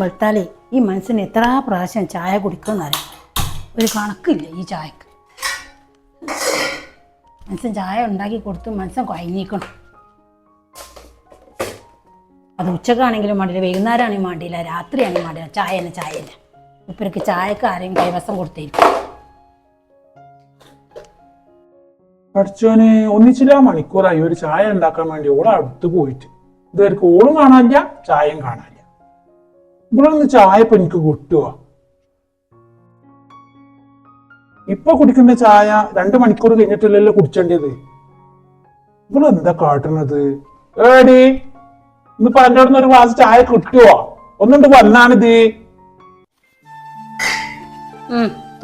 വെളുത്താലേ ഈ മനസ്സിന് എത്ര പ്രാവശ്യം ചായ കുടിക്കുമെന്നറിയാം ഒരു കണക്കില്ല ഈ ചായക്ക്. മനസ്സൻ ചായ ഉണ്ടാക്കി കൊടുത്ത് മനസ്സൻ കുഴങ്ങിക്കണം അത് ഉച്ചക്കാണെങ്കിലും വേണ്ടില്ല വൈകുന്നേരമാണെങ്കിൽ വേണ്ടിയില്ല രാത്രിയാണെങ്കിൽ വേണ്ടില്ല ചായ തന്നെ ചായ തന്നെ. ഇപ്പർക്ക് ചായക്ക് ആരെയും കൈവശം കൊടുത്തേക്കും പഠിച്ചോനെ ഒന്നിച്ചില്ല മണിക്കൂറായി. ഒരു ചായ ഉണ്ടാക്കാൻ വേണ്ടി ഓളെ അടുത്ത് പോയിട്ട്. ഇതുവരെ ഓളും കാണാനില്ല ചായയും കാണാനില്ല. ഇവിടെ നിന്ന് ചായ ഇപ്പൊ എനിക്ക് കിട്ടുവോ? ഇപ്പൊ കുടിക്കുന്ന ചായ രണ്ട് മണിക്കൂർ കഴിഞ്ഞിട്ടില്ലല്ലോ കുടിച്ചേണ്ടത്. ഇവിടെ എന്താ കാട്ടണത്? ഏടി ഇന്നിപ്പോ എന്റെ അവിടെ ഒരു ഗ്ലാസ് ചായ കിട്ടുവോ? ഒന്നുണ്ട് വന്നാണിത്.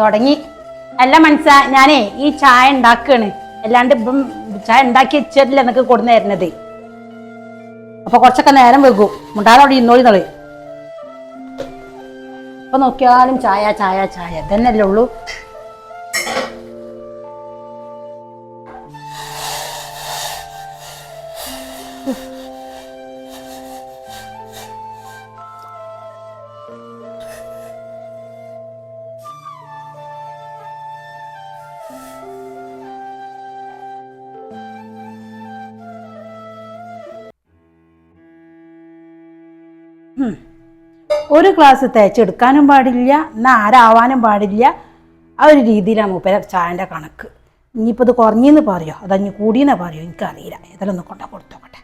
തുടങ്ങി. അല്ല മനസ്സ ഞാനേ ഈ ചായ ഉണ്ടാക്കാണ്. അല്ലാണ്ട് ഇപ്പം ചായ ഉണ്ടാക്കി വെച്ചിട്ടില്ല എന്നൊക്കെ കൊടുന്നു അപ്പൊ കുറച്ചൊക്കെ നേരം വെക്കും മുണ്ടാതെ അവിടെ ഇന്നോളി നളി ഇപ്പൊ നോക്കിയാലും ചായ ചായ ചായ. തന്നെയല്ലേ ഉള്ളൂ. ഒരു ഗ്ലാസ് തേച്ചെടുക്കാനും പാടില്ല എന്നാൽ ആരാവാനും പാടില്ല. ആ ഒരു രീതിയിലാണ് മൂപ്പര ചായന്റെ കണക്ക്. ഇനിയിപ്പോൾ ഇത് കുറഞ്ഞെന്ന് പറയോ? അതഞ്ഞ് കൂടിയെന്ന് പറയോ? എനിക്കറിയില്ല. ഏതെല്ലാം ഒന്ന് കൊണ്ട കൊടുത്തോക്കട്ടെ.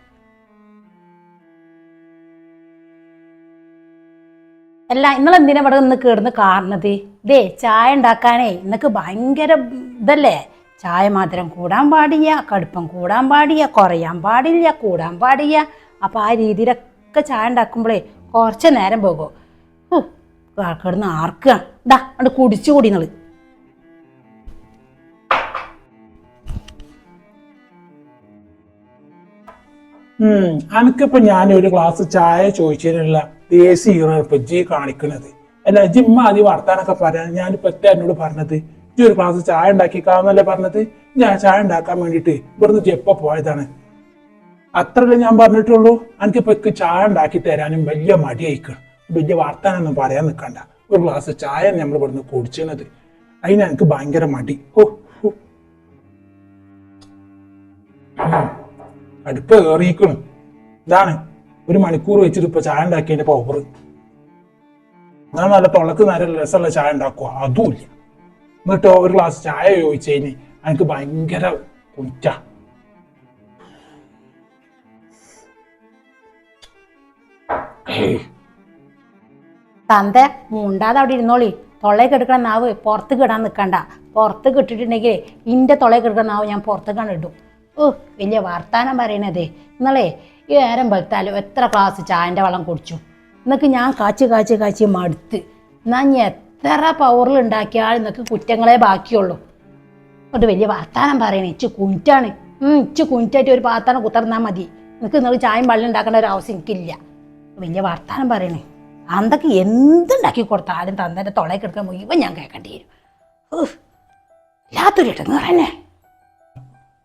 അല്ല ഇന്നലെ എന്തിനാ ഇവിടെ നിന്ന് കിടന്ന് കാണുന്നത് ഇതേ ചായ ഉണ്ടാക്കാനേ ഇന്നക്ക് ഭയങ്കര ഇതല്ലേ? ചായ മധുരം കൂടാൻ പാടില്ല കടുപ്പം കൂടാൻ പാടില്ല കുറയാൻ പാടില്ല കൂടാൻ പാടില്ല. അപ്പോൾ ആ രീതിയിലൊക്കെ ചായ ഉണ്ടാക്കുമ്പോഴേ കുറച്ച് നേരം പോകും. കിടന്ന് ആർക്കാണ് ഡാ അത് കുടിച്ചു കൂടി നിങ്ങൾ. അനക്കിപ്പോ ഞാൻ ഒരു ഗ്ലാസ് ചായ ചോദിച്ചതിനുള്ള ദേശീയ ഇപ്പൊ ജി കാണിക്കണത്. അല്ല ജിമ്മ അതി വർത്താനൊക്കെ പറയാൻ ഞാനിപ്പോ എത്ര എന്നോട് പറഞ്ഞത്. ജി ഒരു ഗ്ലാസ് ചായ ഉണ്ടാക്കിക്കാന്നല്ലേ പറഞ്ഞത്? ഞാൻ ചായ ഉണ്ടാക്കാൻ വേണ്ടിട്ട് ഇവിടുന്ന് എപ്പോ പോയതാണ്? അത്രല്ലേ ഞാൻ പറഞ്ഞിട്ടുള്ളൂ. എനിക്കിപ്പോ ചായ ഉണ്ടാക്കി തരാനും വലിയ മടിയായിക്കണം. വലിയ വർത്താനൊന്നും പറയാൻ നിൽക്കണ്ട. ഒരു ഗ്ലാസ് ചായ നമ്മൾ ഇവിടുന്ന് കുടിച്ചത് അതിന് എനിക്ക് ഭയങ്കര മടി. ഓ. അടുപ്പ് കയറിയിരിക്കണം ഇതാണ്. ഒരു മണിക്കൂർ വെച്ചിട്ട് ഇപ്പൊ ചായ ഉണ്ടാക്കിയതിന്റെ പവർ ഞാൻ നല്ല തുളക്ക് നേരം രസമുള്ള ചായ ഉണ്ടാക്കുക. അതുമില്ല എന്നിട്ടോ ഒരു ഗ്ലാസ് ചായ ചോദിച്ചതിന് എനിക്ക് ഭയങ്കര കുറ്റ. തന്ത മുണ്ടാതെ അവിടെ ഇരുന്നോളി. തൊള്ളയിൽ കെടുക്കണ നാവ് പുറത്ത് കിടാൻ നിൽക്കണ്ട പുറത്ത് കിട്ടിട്ടുണ്ടെങ്കിൽ ഇന്റെ തൊള്ളയിൽ കെടുക്കണ നാവ് ഞാൻ പുറത്ത് ഇടും. ഓ വലിയ വർത്താനം പറയണതേ. ഇന്നലെ ഈ നേരം വെളുത്താലും എത്ര ക്ലാസ് ചായന്റെ വെള്ളം കുടിച്ചു. എന്നൊക്കെ ഞാൻ കാച്ചി കാച്ചി കാച്ചി മടുത്ത്. എന്നാൽ ഞാൻ എത്ര പവറിൽ ഉണ്ടാക്കിയാൽ എന്നൊക്കെ കുറ്റങ്ങളെ ബാക്കിയുള്ളൂ. ഒരു വലിയ വർത്താനം പറയണേ. ഇച്ച് കുഞ്ഞിറ്റാണ്. ഇച്ച് കുഞ്ഞിറ്റായിട്ട് ഒരു പാത്താനം കുത്തർന്നാൽ മതി. നിങ്ങൾക്ക് നിങ്ങൾ ചായയും വെള്ളം ഉണ്ടാക്കേണ്ട ഒരു ആവശ്യം എനിക്കില്ല വലിയ വർത്താനം പറയണേ. അന്തൊക്കെ എന്തുണ്ടാക്കി കൊടുത്താലും തന്തന്റെ തൊളയിൽ എടുക്കാൻ മുഴുവൻ ഞാൻ കേൾക്കേണ്ടി വരും. വല്ലാത്തൊരു ഇടങ്ങേറ് തന്നെ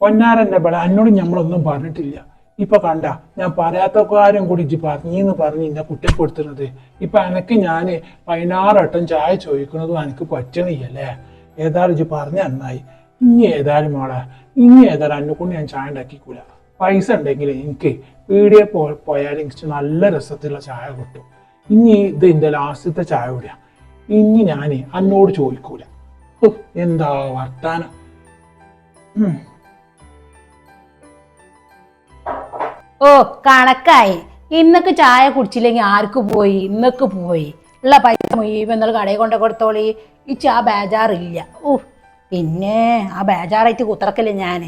പൊന്നാരന്റെ ബല എന്നോട് ഞമ്മളൊന്നും പറഞ്ഞിട്ടില്ല. ഇപ്പൊ കണ്ട ഞാൻ പറയാത്ത കാര്യം കൂടി ഇജ്ജ് പറഞ്ഞെന്ന് പറഞ്ഞ് എന്നെ കുറ്റപ്പെടുത്തുന്നത്. ഇപ്പൊ എനക്ക് ഞാൻ പതിനാറട്ടം ചായ ചോദിക്കുന്നതും എനിക്ക് പറ്റണില്ലല്ലേ? ഏതായാലും ഇജ്ജ് പറഞ്ഞ നന്നായി. ഇനി ഏതായാലും മോളെ ഇനി ഏതായാലും എന്നെ കൊണ്ട് ഞാൻ ചായ ഉണ്ടാക്കിക്കൂല. പൈസ ഉണ്ടെങ്കിൽ എനിക്ക് പീടിയെ പോയാലും നല്ല രസത്തിലുള്ള ചായ കിട്ടും. ഇനി ഇത് എന്റെ ലാസ്റ്റത്തെ ചായ കൂടിയാ. ഇനി ഞാൻ അന്നോട് ചോദിക്കൂല. എന്താ വർത്താനം? ഓ കണക്കായി. ഇന്നൊക്കെ ചായ കുടിച്ചില്ലെങ്കിൽ ആർക്ക് പോയി? ഇന്നൊക്കെ പോയി. ഉള്ള പൈസ മുഴുവൻ എന്നുള്ള കടയിൽ കൊണ്ട് കൊടുത്തോളി. ഇച്ച് ആ ബേജാറില്ല. ഓ പിന്നെ ആ ബേജാറായിട്ട് കുത്തിറക്കല്ലേ ഞാൻ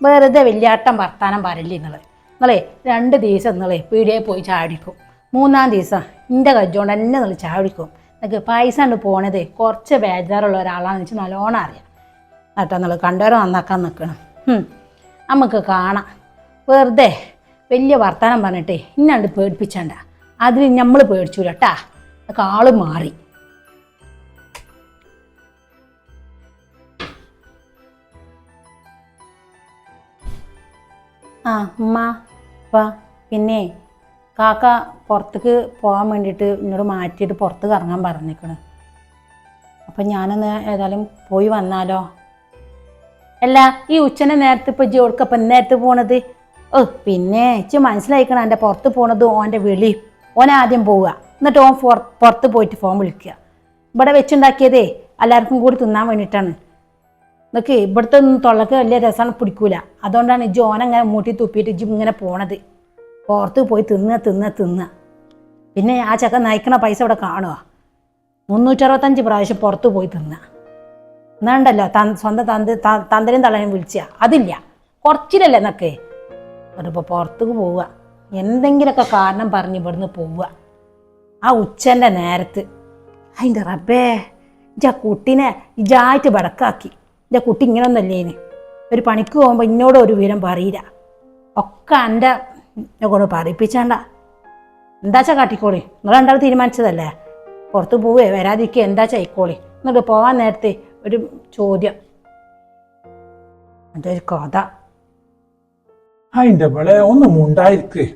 വെറുതെ വലിയാട്ടം വർത്താനം പറയില്ല നിങ്ങൾ നിങ്ങളെ രണ്ട് ദിവസം നിങ്ങളെ പീടികയിൽ പോയി ചാടിക്കും മൂന്നാം ദിവസം. എന്റെ കജ്ജോണ്ട് എന്നെ നിങ്ങൾ ചാവിക്കും നിങ്ങൾക്ക് പൈസ കൊണ്ട് പോണത് കുറച്ച് ബേജാറുള്ള ഒരാളാണെന്ന് വെച്ചാൽ നല്ലോണം അറിയാം. കേട്ടോ നിങ്ങൾ കണ്ടവരെ നന്നാക്കാൻ നിൽക്കണം. നമുക്ക് കാണാം. വെറുതെ വലിയ വർത്തമാനം പറഞ്ഞിട്ടേ ഇന്നാണ്ട് പേടിപ്പിച്ചണ്ട. അതിന് നമ്മൾ പേടിച്ചൂല കേട്ടാ അതൊക്കെ ആൾ മാറി. ആ ഉമ്മ വാ പിന്നെ കാക്ക പുറത്തേക്ക് പോകാൻ വേണ്ടിയിട്ട് എന്നോട് മാറ്റിയിട്ട് പുറത്ത് കറങ്ങാൻ പറഞ്ഞിരിക്കണ് അപ്പം ഞാനൊന്ന് ഏതായാലും പോയി വന്നാലോ? അല്ല ഈ ഉച്ചനെ നേരത്തെ ഇപ്പം ജോർക്കപ്പം നേരത്തെ പോണത്? ഓ പിന്നെ ഇച്ച് മനസ്സിലായിക്കണം എന്റെ പുറത്ത് പോണത് ഓന്റെ വിളി. ഓൻ ആദ്യം പോവുക. എന്നിട്ട് ഓൻ പുറ- പുറത്ത് പോയിട്ട് ഫോൺ വിളിക്കുക. ഇവിടെ വെച്ചുണ്ടാക്കിയതേ എല്ലാവർക്കും കൂടി തിന്നാൻ വേണ്ടിയിട്ടാണ്. ഇതൊക്കെ ഇവിടുത്തെ തൊള്ളക്ക് വലിയ രസമാണ് പിടിക്കൂല. അതുകൊണ്ടാണ് ഇജ്ജ് ഓനങ്ങനെ മൂട്ടി തുപ്പിയിട്ട് ഇജ്ജ് ഇങ്ങനെ പോണത്. പുറത്ത് പോയി തിന്നുക തിന്നുക തിന്നുക പിന്നെ ആ ചക്ക നയിക്കണ പൈസ ഇവിടെ കാണുക മുന്നൂറ്ററുപത്തഞ്ച് പ്രാവശ്യം പുറത്ത് പോയി തിന്നുക എന്നാണ്ടല്ലോ തൻ സ്വന്തം തന്ത തന്തരും തളയും വിളിച്ചാ. അതില്ല. കുറച്ചിലല്ലേ എന്നൊക്കെ അതിപ്പോൾ പുറത്തേക്ക് പോവുക. എന്തെങ്കിലുമൊക്കെ കാരണം പറഞ്ഞ് ഇവിടുന്ന് പോവുക. ആ ഉച്ചന്റെ നേരത്ത്. അതിന്റെ റബ്ബേ ഇജാ കുട്ടീനെ ഇജായിട്ട് വടക്കാക്കി. ഇജാ കുട്ടി ഇങ്ങനൊന്നല്ലേന്. ഒരു പണിക്ക് പോകുമ്പോൾ ഇന്നോട് ഒരു വിവരം പറയില്ല. ഒക്കെ എന്റെ കൊണ്ട് പറയിപ്പിച്ചാണ്ട എന്താച്ചാ കാട്ടിക്കോളി? നിങ്ങൾ രണ്ടാളും തീരുമാനിച്ചതല്ലേ? പുറത്ത് പോവേ വരാതിരിക്കുക എന്താച്ചാ ആയിക്കോളി എന്നിട്ട് പോവാൻ നേരത്തെ ഒരു ചോദ്യം. എന്റെ ഒരു കഥ. അതിന്റെ ഇവിടെ ഒന്നും ഉണ്ടായിരിക്കേ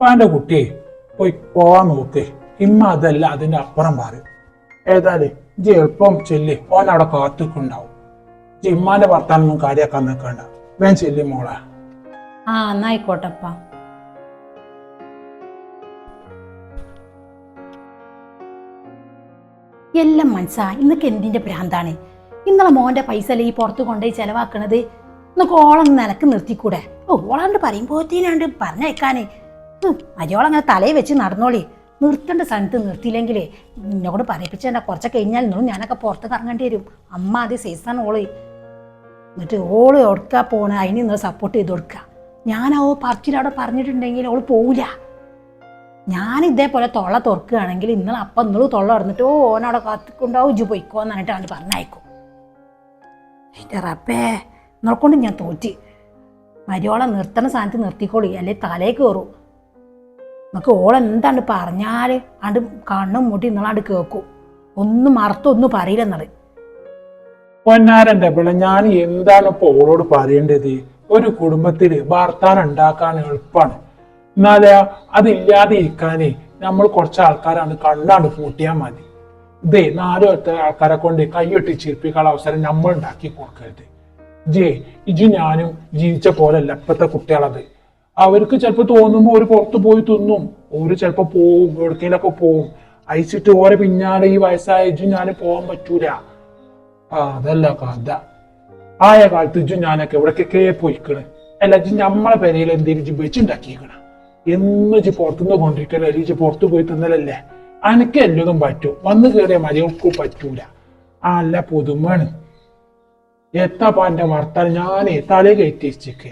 പാന്റെ കുട്ടിയെ പോയി പോവാൻ നോക്ക്. ഇമ്മ അതല്ല അതിന്റെ അപ്പുറം പറയും ഏതായാലും ജി എളുപ്പം ചെല്ലി. ഓൻ അവിടെ കാത്തിക്കുണ്ടാവും. ജി ഇമ്മാന്റെ ഭർത്താനൊന്നും കാര്യമാക്കാൻ നിൽക്കണ്ട. വേൻ ചെല്ലി മോളെ. ആ എന്നായിക്കോട്ടപ്പ. എല്ലാം മനസ്സാ ഇന്നൊക്കെ എന്തിന്റെ ഭ്രാന്താണ്? ഇന്നലെ മോന്റെ പൈസ അല്ലേ ഈ പുറത്ത് കൊണ്ടുപോയി ചെലവാക്കണത്? ഇന്നൊക്കെ ഓളം നിലയ്ക്ക് നിർത്തിക്കൂടെ? ഓ ഓളാണ്ട് പറയുമ്പോഴത്തേനാണ്ട് അരിയോളം അങ്ങനെ തലയിൽ വെച്ച് നടന്നോളി. നിർത്തേണ്ട സ്ഥലത്ത് നിർത്തിയില്ലെങ്കിലേ എന്നോട് പറയിപ്പിച്ചേണ്ട കുറച്ചൊക്കെ കഴിഞ്ഞാൽ നിന്നും ഞാനൊക്കെ പുറത്ത് കറങ്ങേണ്ടി വരും. അമ്മ അത് സീസൺ ഓൾ. എന്നിട്ട് ഓൾ കൊടുക്കുക പോണ? അതിന് നിങ്ങൾ സപ്പോർട്ട് ചെയ്ത് കൊടുക്കുക ഞാൻ ആ പറിച്ചിട്ട് അവിടെ പറഞ്ഞിട്ടുണ്ടെങ്കിൽ അവൾ പോവില്ല ഞാൻ ഇതേപോലെ തൊള്ള തുറക്കുകയാണെങ്കിൽ ഇന്നലെ അപ്പം നിങ്ങൾ തൊള്ള തുറന്നിട്ട് ഓ ഓനവിടെ കാത്തിക്കൊണ്ടാവും ഇജ് പൊയ്ക്കോ എന്നിട്ട് അവന് പറഞ്ഞയക്കും. എന്റെ റബ്ബേ നോക്കൊണ്ട് ഞാൻ തോറ്റി. മരിയോളെ നിർത്തണ സ്ഥാനത്ത് നിർത്തിക്കോളി അല്ലെ തലേ കയറും നമുക്ക് ഓളെന്താണ്ട് പറഞ്ഞാൽ ആണ്ട് കണ്ണും മുട്ടി നിങ്ങളാണ്ട് കേൾക്കും ഒന്നും മറത്തൊന്നും പറയില്ലെന്നത് പൊന്നാരന്റെ പിള്ള ഞാൻ എന്താണ് ഇപ്പോൾ ഓളോട് പറയേണ്ടത്? ഒരു കുടുംബത്തിൽ വാർത്താൻ ഉണ്ടാക്കാൻ എളുപ്പമാണ് എന്നാൽ അതില്ലാതെ ഇരിക്കാനേ നമ്മൾ കുറച്ച് ആൾക്കാരാണ് കണ്ണാണ്ട് പൂട്ടിയാൽ മതി. ഇതേ നാലോ ആൾക്കാരെ കൊണ്ട് കൈയൊട്ടി ചിരിപ്പിക്കാനുള്ള അവസരം നമ്മൾ ഉണ്ടാക്കി കൊടുക്കരുത്. ജേ ഇജു ഞാനും ജീവിച്ച പോലല്ല ഇപ്പത്തെ കുട്ടികളത്. അവർക്ക് ചിലപ്പോൾ തോന്നുമ്പോൾ ഒരു പുറത്ത് പോയി തിന്നും ഓര് ചിലപ്പോൾ പോവും എവിടേക്കെങ്കിലൊക്കെ പോവും. അയച്ചിട്ട് ഓരെ പിന്നാലെ ഈ വയസ്സായ ഇജു ഞാൻ പോകാൻ പറ്റൂല. അതല്ല കഥ. ആയ കാലത്ത് ഇജ്ജും ഞാനൊക്കെ എവിടേക്കൊക്കെ പോയിക്കണ്. അല്ല ഇജ്ജ് നമ്മളെ പെരയിൽ എന്തെങ്കിലും ഇജ്ജ് വെച്ചുണ്ടാക്കിക്കണ എന്ന് ഇജ്ജ് പുറത്തുനിന്ന് കൊണ്ടിരിക്കലോ അല്ലെങ്കിൽ ഇജ്ജ് പുറത്ത് പോയി തിന്നലല്ലേ? അനക്ക് എല്ലതും പറ്റും. വന്ന് കയറിയ മതികൾക്കും പറ്റൂല. ആ അല്ല പുതുമാണ് എത്താ പാന്റെ വർത്താൻ ഞാനേ തല കയറ്റി വെച്ചേക്ക.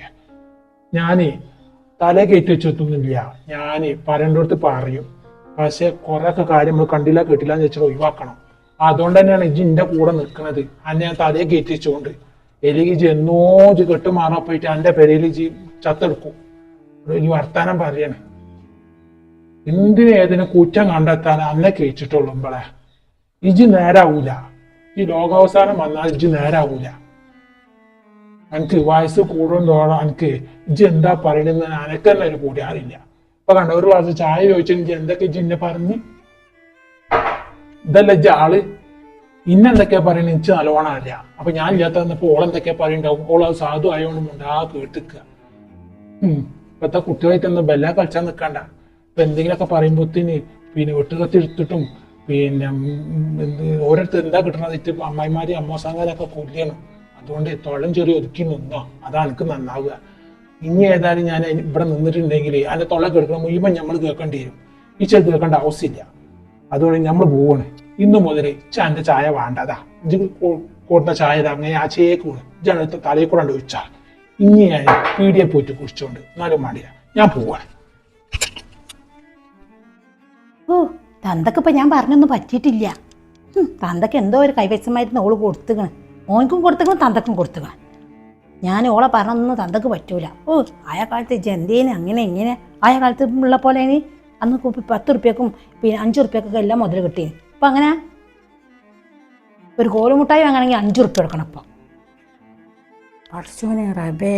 ഞാനേ തല കയറ്റി വെച്ചൊന്നുമില്ല. ഞാനേ പറയേണ്ടടുത്ത് പറയും. പക്ഷെ കുറെയൊക്കെ കാര്യം നമ്മൾ കണ്ടില്ല കേട്ടില്ല എന്ന് വെച്ചാൽ ഒഴിവാക്കണം. അതുകൊണ്ട് തന്നെയാണ് ഇജ്ജ് എന്റെ കൂടെ നിൽക്കുന്നത് അന്നെ ഞാൻ തലയെ കയറ്റി വെച്ചുകൊണ്ട് ഇജ്ജ് എന്നോ ഇജ്ജ് കെട്ട് പോയിട്ട് എന്റെ പെരേലിജി ചത്തെടുക്കും. ഇനി വർത്താനം പറയണേ. എന്തിനെ ഏതിനും കുറ്റം കണ്ടെത്താൻ അന്നെ കഴിച്ചിട്ടുള്ളൂ ഇമ്പളെ? ഇജി നേരാവൂല. ഈ ലോകാവസാനം വന്നാൽ ഇജ് നേരാവൂല. എനിക്ക് വയസ്സ് കൂടുന്തോളം എനിക്ക് ഇജ് എന്താ പറയണെന്ന് അനക്ക് തന്നെ ഒരു കൂടി അറിയില്ല. ഇപ്പൊ കണ്ട ഒരു ഗ്ലാസ് ചായ ചോദിച്ചെങ്കിൽ എന്തൊക്കെ ഇജ് എന്നെ പറഞ്ഞ്? ഇതല്ല ഇജ് ആൾ? ഇന്നെന്തൊക്കെയാ പറയുന്നത് എനിക്ക് നല്ലോണം അപ്പൊ ഞാൻ ഇല്ലാത്ത വന്നപ്പോ ഓളെന്തൊക്കെയാ പറയുണ്ടാവും? ഓൾ അത് സാധു ആയോണ്ട് കേട്ടിക്കുക കേട്ടിക്ക. ഇപ്പത്തെ കുട്ടികളായിട്ടൊന്നും ബെല്ല കളിച്ചാൽ നിൽക്കണ്ട ഇപ്പൊ എന്തെങ്കിലുമൊക്കെ പറയുമ്പോത്തിന് പിന്നെ വെട്ടുകത്തി എടുത്തിട്ടും പിന്നെ എന്ത് ഓരോരുത്തർ എന്താ കിട്ടണത് ഇട്ട് അമ്മായിമാരെയും അമ്മോസാങ്കാരൊക്കെ കൊല്ലണം അതുകൊണ്ട് തൊള്ളം ചെറിയ ഒതുക്കി നിന്നോ. അതാണ് എനിക്ക് നന്നാവുക. ഇനി ഏതായാലും ഞാൻ ഇവിടെ നിന്നിട്ടുണ്ടെങ്കിൽ അതിന്റെ തൊള്ള കേൾക്കണം മുഴുവൻ നമ്മൾ കേൾക്കേണ്ടി വരും. ഈ ചെറുത് കേൾക്കേണ്ട ആവശ്യമില്ല. അതുകൊണ്ട് നമ്മൾ പോവാണ്. ഇന്നു മുതൽ എന്റെ ചായ വേണ്ടതാ. ഇജ്ജ് കൊടുത്ത ചായ ഇതാ അങ്ങനെ ആ ചേ കൂടെ ജനത്തെ തലയിൽ കൂടെ ഒഴിച്ചാൽ ഇനി പീടിയെ പോയിട്ട് കുടിച്ചോണ്ട് എന്നാലും മടിയ. ഞാൻ പോവാണ് ഓ തന്തക്ക് ഇപ്പം ഞാൻ പറഞ്ഞൊന്നും പറ്റിയിട്ടില്ല. തന്തക്ക് എന്തോ ഒരു കൈവശമായിരുന്നു ഓൾ കൊടുത്തുകണ് ഓനക്കും കൊടുത്തുകണ് തന്തക്കും കൊടുത്തുകണ് ഞാൻ ഓളെ പറഞ്ഞൊന്നും തന്തക്ക് പറ്റൂല. ഓ ആയ കാലത്ത് ജന്തേന് അങ്ങനെ ഇങ്ങനെ. ആയ കാലത്ത് ഉള്ള പോലെ അന്ന് പത്ത് ഉറുപ്പ്യക്കും പിന്നെ അഞ്ച് ഉറുപ്പ്യക്കൊക്കെ എല്ലാം മുതൽ കിട്ടി ഇപ്പം അങ്ങനെ ഒരു കോലുമുട്ടായി വാങ്ങണമെങ്കിൽ അഞ്ച് റുപ്യ എടുക്കണം ഇപ്പം പഠിച്ചോനെ റബേ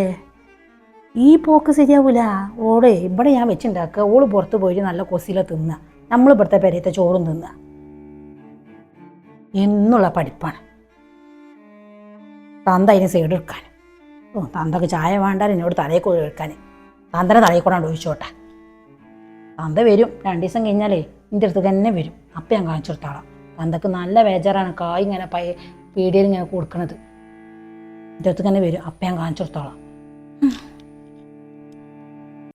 ഈ പോക്ക് ശരിയാവൂല. ഓടെ ഇവിടെ ഞാൻ വെച്ചുണ്ടാക്കുക ഓൾ പുറത്ത് പോയിട്ട് നല്ല കൊസില തിന്നുക നമ്മൾ ഇവിടുത്തെ പെരയത്തെ ചോറും തിന്നുക എന്നുള്ള പഠിപ്പാണ്. തന്ത അതിന് സൈഡ് എടുക്കാൻ. ഓ തന്തക്ക് ചായ വേണ്ട എന്നോട് തലയിൽ കൂടെ എടുക്കാൻ. തന്തനെ തലയിൽ കൂടെ ഒഴിച്ചോട്ടെ. തന്ത വരും. രണ്ട് ദിവസം കഴിഞ്ഞാലേ എന്റെ അടുത്ത് തന്നെ വരും. അപ്പം ഞാൻ കാണിച്ചു കൊടുത്താളാം നല്ല ബേജാറാണ് കായ് ഇങ്ങനെ പയ പീടിയിൽ ഇങ്ങനെ കൊടുക്കണത്. ഇതൊക്കെ തന്നെ വരും. അപ്പം ഞാൻ കാണിച്ചു കൊടുത്തോളാം